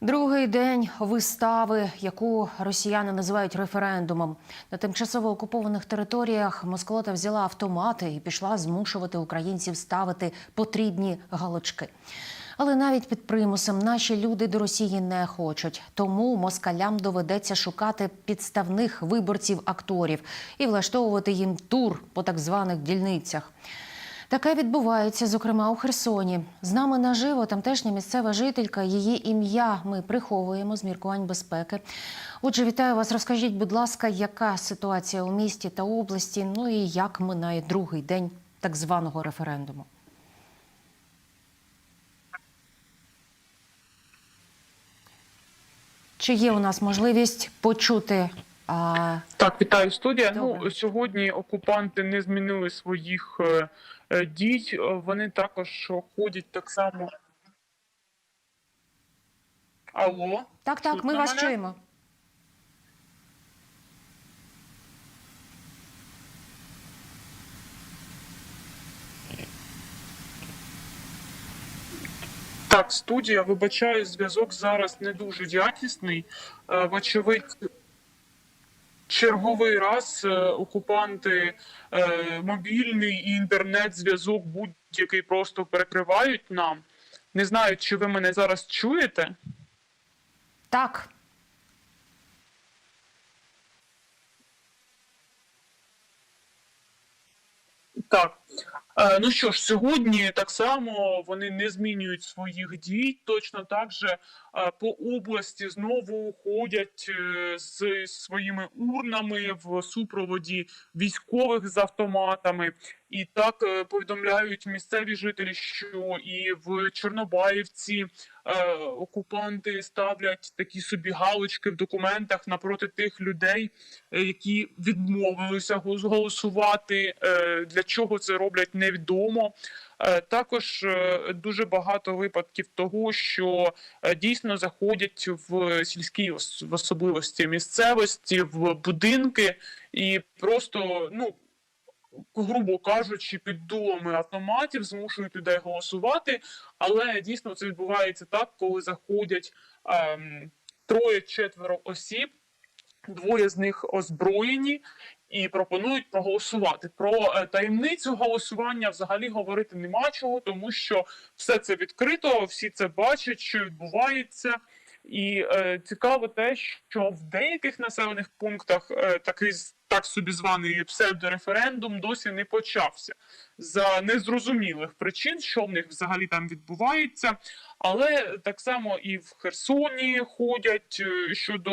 Другий день вистави, яку росіяни називають референдумом. На тимчасово окупованих територіях Москота взяла автомати і пішла змушувати українців ставити потрібні галочки. Але навіть під примусом наші люди до Росії не хочуть. Тому москалям доведеться шукати підставних виборців-акторів і влаштовувати їм тур по так званих дільницях. Таке відбувається, зокрема у Херсоні. З нами наживо тамтешня місцева жителька. Її ім'я ми приховуємо з міркувань безпеки. Отже, вітаю вас. Розкажіть, будь ласка, яка ситуація у місті та області? Ну і як минає другий день так званого референдуму? Чи є у нас можливість почути? А, Так, вітаю студія. Добре. Ну сьогодні окупанти не змінили своїх е, е, дій. Е, Вони також ходять так само. Алло, так, так, ми вас мене? чуємо. так, студія. Вибачаю, зв'язок зараз не дуже якісний. Е, Вочевидь, черговий раз е, окупанти е, мобільний і інтернет-зв'язок будь-який просто перекривають нам. Не знаю, чи ви мене зараз чуєте. Так, Так. Е, Ну що ж, сьогодні так само вони не змінюють своїх дій. Точно так же е, по області знову ходять е, з своїми урнами в супроводі військових з автоматами. І так повідомляють місцеві жителі, що і в Чорнобаївці е, окупанти ставлять такі собі галочки в документах напроти тих людей, які відмовилися гол- голосувати. Е, Для чого це роблять, невідомо. Е, Також е, дуже багато випадків того, що е, дійсно заходять в сільські в особливості місцевості, в будинки і просто ну. Грубо кажучи, під дулами автоматів змушують людей голосувати, але дійсно це відбувається так, коли заходять ем, троє-четверо осіб, двоє з них озброєні і пропонують проголосувати. Про е, таємницю голосування взагалі говорити нема чого, тому що все це відкрито, всі це бачать, що відбувається. І е, цікаво те, що в деяких населених пунктах е, такий так собі званий псевдореферендум досі не почався за незрозумілих причин, що в них взагалі там відбувається. Але так само і в Херсоні ходять е, щодо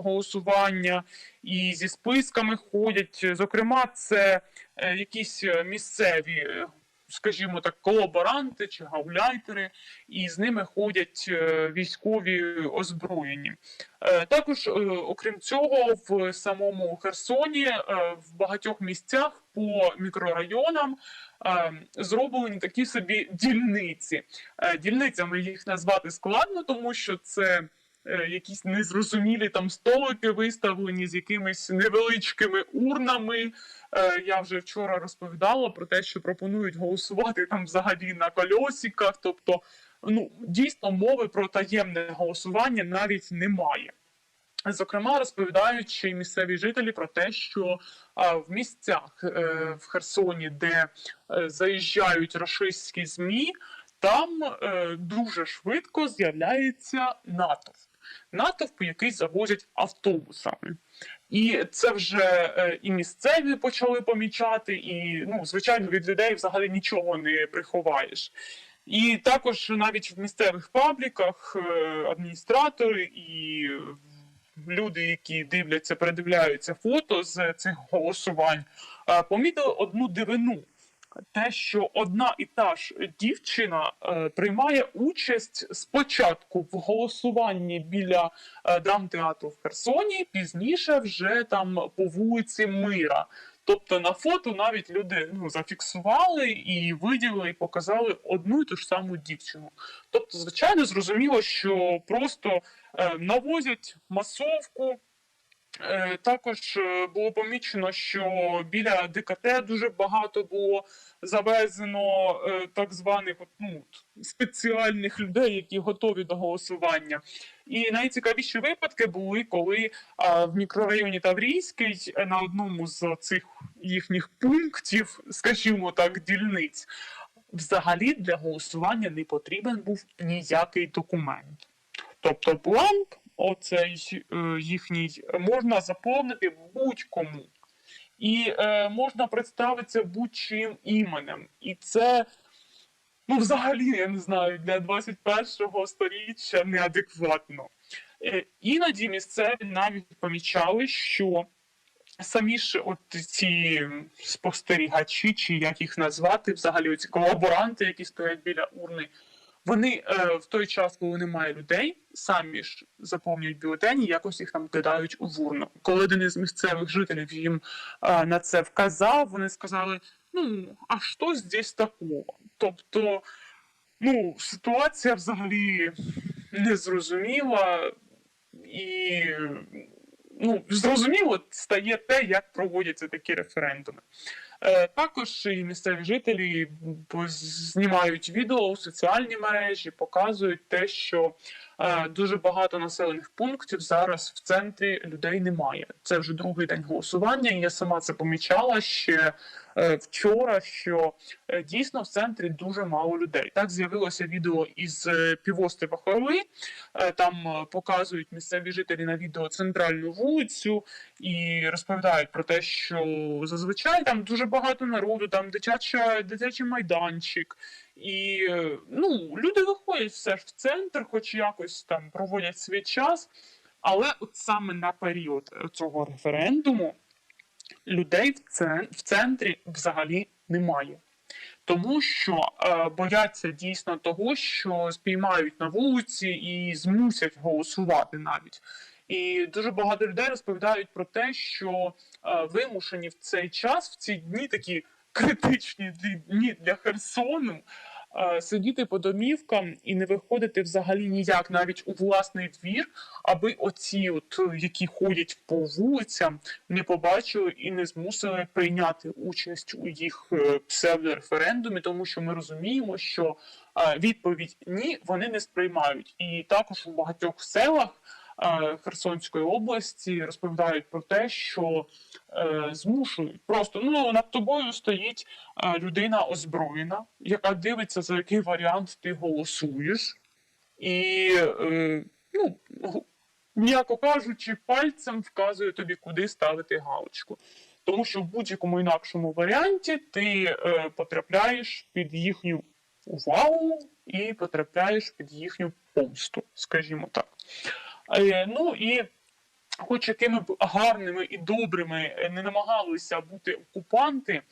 голосування, і зі списками ходять. Зокрема, це е, якісь місцеві, скажімо так, колаборанти чи гауляйтери, і з ними ходять е, військові озброєні. Е, Також, е, окрім цього, в самому Херсоні в багатьох місцях по мікрорайонам зроблені такі собі дільниці. Дільницями їх назвати складно, тому що це якісь незрозумілі там столики виставлені з якимись невеличкими урнами. Е, Я вже вчора розповідала про те, що пропонують голосувати там взагалі на кольосиках. Тобто, ну дійсно мови про таємне голосування навіть немає. Зокрема, й місцеві жителі про те, що а, в місцях е, в Херсоні, де е, заїжджають рашистські змі, там е, дуже швидко з'являється натовп. Натовп, який завозять автобусами. І це вже е, і місцеві почали помічати, і ну, звичайно, від людей взагалі нічого не приховаєш. І також навіть в місцевих пабліках е, адміністратори і люди, які дивляться, передивляються фото з цих голосувань, е, помітили одну дивину. Те, що одна і та ж дівчина е, приймає участь спочатку в голосуванні біля е, драмтеатру в Херсоні, пізніше вже там по вулиці Мира. Тобто на фото навіть люди ну, зафіксували і виділили, і показали одну і ту ж саму дівчину. Тобто, звичайно, зрозуміло, що просто е, навозять масовку, Також е, було помічено, що біля ДКТ дуже багато було завезено е, так званих ну, спеціальних людей, які готові до голосування. І найцікавіші випадки були, коли в мікрорайоні Таврійський е, на одному з цих їхніх пунктів, скажімо так, дільниць, взагалі для голосування не потрібен був ніякий документ. Тобто бланк, оцей е, їхній, можна заповнити будь-кому. І е, можна представитися будь-чим іменем. І це, ну, взагалі, я не знаю, для 21-го сторіччя неадекватно. Е, іноді місцеві навіть помічали, що самі ж от ці спостерігачі, чи як їх назвати, взагалі ці колаборанти, які стоять біля урни, вони е, в той час, коли немає людей, самі ж заповнюють бюлетені, якось їх там кидають у урну. Коли один із місцевих жителів їм е, на це вказав, вони сказали: ну, а що здесь такого? Тобто, ну, ситуація взагалі незрозуміла, і ну, зрозуміло стає те, як проводяться такі референдуми. Е, Також і місцеві жителі знімають відео у соціальні мережі, показують те, що е, дуже багато населених пунктів зараз в центрі людей немає. Це вже другий день голосування. і Я сама це помічала ще вчора, що е, дійсно в центрі дуже мало людей. Так з'явилося відео із е, півострова Хорли. Е, Там е, показують місцеві жителі на відео центральну вулицю і розповідають про те, що зазвичай там дуже багато народу, там дитяча, дитячий майданчик. І е, ну, люди виходять все ж в центр, хоч якось там проводять свій час. Але от саме на період е, цього референдуму людей в, цен- в центрі взагалі немає. Тому що е, бояться дійсно того, що спіймають на вулиці і змусять голосувати навіть. І дуже багато людей розповідають про те, що е, вимушені в цей час, в ці дні такі критичні дні для Херсону, сидіти по домівкам і не виходити взагалі ніяк навіть у власний двір, аби оці, от, е, які ходять по вулицям, не побачили і не змусили прийняти участь у їх е, псевдореферендумі, тому що ми розуміємо, що е, відповідь ні, вони не сприймають. І також у багатьох селах е, Херсонської області розповідають про те, що е, змушують просто ну над тобою стоїть е, людина озброєна, яка дивиться за який варіант ти голосуєш, і е, ну. М'яко кажучи, пальцем вказує тобі, куди ставити галочку. Тому що в будь-якому інакшому варіанті ти е, потрапляєш під їхню увагу і потрапляєш під їхню помсту, скажімо так. Е, ну і хоч якими б гарними і добрими е, не намагалися бути окупанти,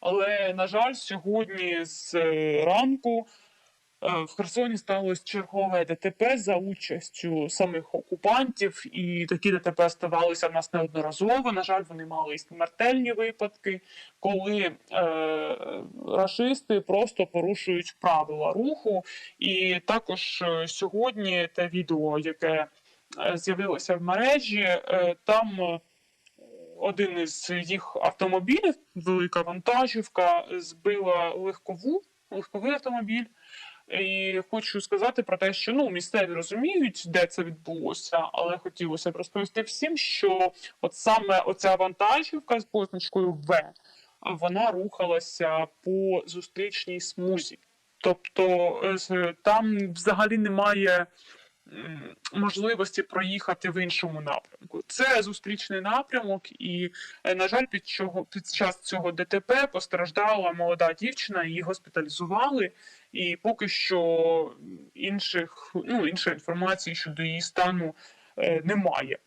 але, на жаль, сьогодні з е, ранку в Херсоні сталося чергове ДТП за участю самих окупантів, і такі ДТП ставалися в нас неодноразово. На жаль, вони мали і смертельні випадки, коли е, рашисти просто порушують правила руху. І також сьогодні те відео, яке е, з'явилося в мережі, е, там. е, Один із їх автомобілів, велика вантажівка, збила легкову, легковий автомобіль. І хочу сказати про те, що ну місцеві розуміють, де це відбулося, але хотілося б розповісти всім, що от саме оця вантажівка з позначкою В вона рухалася по зустрічній смузі. Тобто там взагалі немає можливості проїхати в іншому напрямку. Це зустрічний напрямок, і, е, на жаль, під, чого, під час цього ДТП постраждала молода дівчина, її госпіталізували. І поки що інших, ну, іншої інформації щодо її стану е, немає.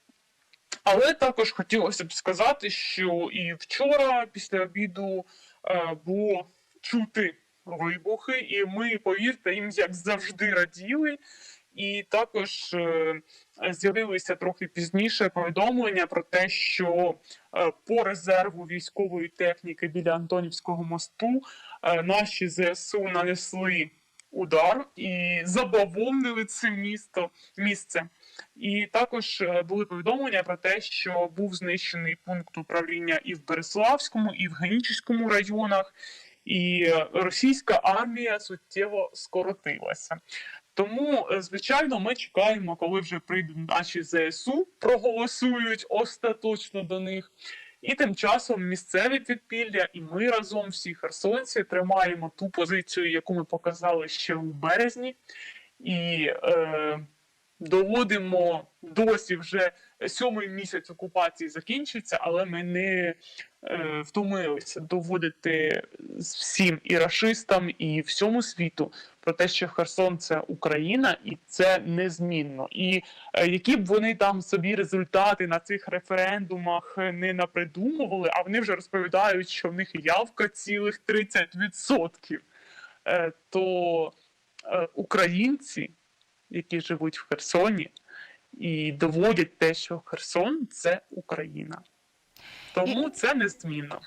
Але також хотілося б сказати, що і вчора, після обіду, е, було чути вибухи, і ми, повірте, їм як завжди раділи. І також е, з'явилися трохи пізніше повідомлення про те, що е, по резерву військової техніки біля Антонівського мосту е, наші ЗСУ нанесли удар і забавовнили це місто місце. І також були повідомлення про те, що був знищений пункт управління і в Береславському, і в Генічеському районах, і російська армія суттєво скоротилася. Тому, е, звичайно, ми чекаємо, коли вже прийдуть наші ЗСУ, проголосують остаточно до них. І тим часом місцеві підпілля, і ми разом всі херсонці тримаємо ту позицію, яку ми показали ще у березні, і е, доводимо досі вже сьомий місяць окупації закінчиться, але ми не е, втомилися доводити всім і рашистам, і всьому світу про те, що Херсон це Україна, і це незмінно. І е, які б вони там собі результати на цих референдумах не напридумували, а вони вже розповідають, що в них явка цілих 30%, е, то е, українці, які живуть в Херсоні, і доводять те, що Херсон це Україна. Тому це незмінно.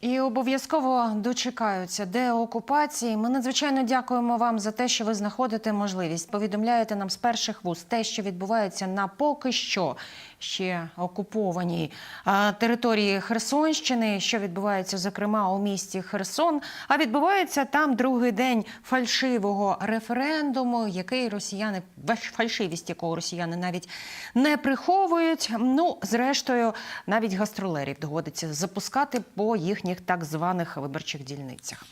І обов'язково дочекаються деокупації. Ми надзвичайно дякуємо вам за те, що ви знаходите можливість. Повідомляєте нам з перших вуст те, що відбувається на поки що ще окупованій території Херсонщини, що відбувається зокрема у місті Херсон. А відбувається там другий день фальшивого референдуму, який росіяни фальшивість якого росіяни навіть не приховують. Ну, зрештою, навіть гастролерів доводиться запускати по їхніх так званих виборчих дільницях.